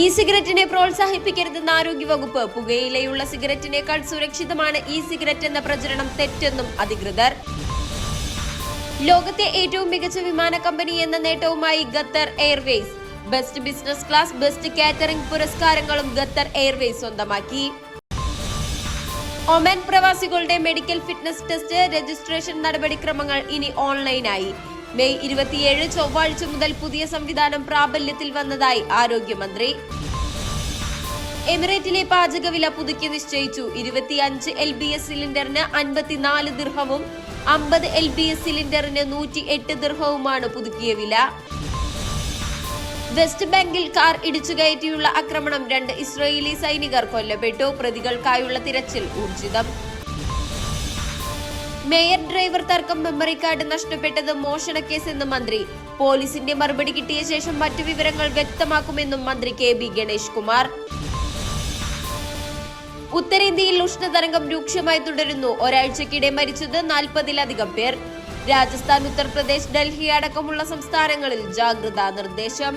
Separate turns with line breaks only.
E സിഗരറ്റിനെ പ്രോത്സാഹിപ്പിക്കരുതെന്ന് ആരോഗ്യവകുപ്പ് പുകയിലയുള്ള സിഗരറ്റിനേക്കാൾ സുരക്ഷിതമാണ് E cigarette എന്ന പ്രചരണം തെറ്റെന്നും അധികൃതർ. ലോകത്തെ ഏറ്റവും മികച്ച വിമാന കമ്പനി എന്ന നേട്ടവുമായി Qatar Airways best business class best catering പുരസ്കാരങ്ങളും ഖത്തർ എയർവേസ് സ്വന്തമാക്കി. ഒമാൻ പ്രവാസികളുടെ മെഡിക്കൽ ഫിറ്റ്നസ് ടെസ്റ്റ് രജിസ്ട്രേഷൻ നടപടിക്രമങ്ങൾ ഇനി ഓൺലൈനായി. മെയ് ഇരുപത്തിയേഴ് ചൊവ്വാഴ്ച മുതൽ പുതിയ സംവിധാനം പ്രാബല്യത്തിൽ വന്നതായി ആരോഗ്യമന്ത്രി. എമിറേറ്റിലെ പാചകവില പുതുക്കി നിശ്ചയിച്ചു. ഇരുപത്തിയഞ്ച് എൽ ബി എസ് സിലിണ്ടറിന് അൻപത്തിനാല് ദീർഘവും അമ്പത് എൽ ബി എസ് സിലിണ്ടറിന് നൂറ്റി എട്ട് ദീർഘവുമാണ് പുതുക്കിയ വില. വെസ്റ്റ് ബാങ്കിൽ കാർ ഇടിച്ചുകയറ്റിയുള്ള ആക്രമണം രണ്ട് ഇസ്രയേലി സൈനികർ കൊല്ലപ്പെട്ടു. പ്രതികൾക്കായുള്ള തിരച്ചിൽ ഊർജിതം. മേയർ ഡ്രൈവർ തർക്കം മെമ്മറി കാർഡ് നഷ്ടപ്പെട്ടത് മോഷണക്കേസെന്ന് മന്ത്രി. പോലീസിന്റെ മറുപടി കിട്ടിയ ശേഷം മറ്റു വിവരങ്ങൾ വ്യക്തമാക്കുമെന്നും മന്ത്രി കെ ബി ഗണേഷ് കുമാർ. ഉത്തരേന്ത്യയിൽ ഉഷ്ണതരംഗം രൂക്ഷമായി തുടരുന്നു. ഒരാഴ്ചക്കിടെ മരിച്ചത് നാൽപ്പതിലധികം പേർ. രാജസ്ഥാൻ ഉത്തർപ്രദേശ് ഡൽഹി അടക്കമുള്ള സംസ്ഥാനങ്ങളിൽ ജാഗ്രതാ നിർദ്ദേശം.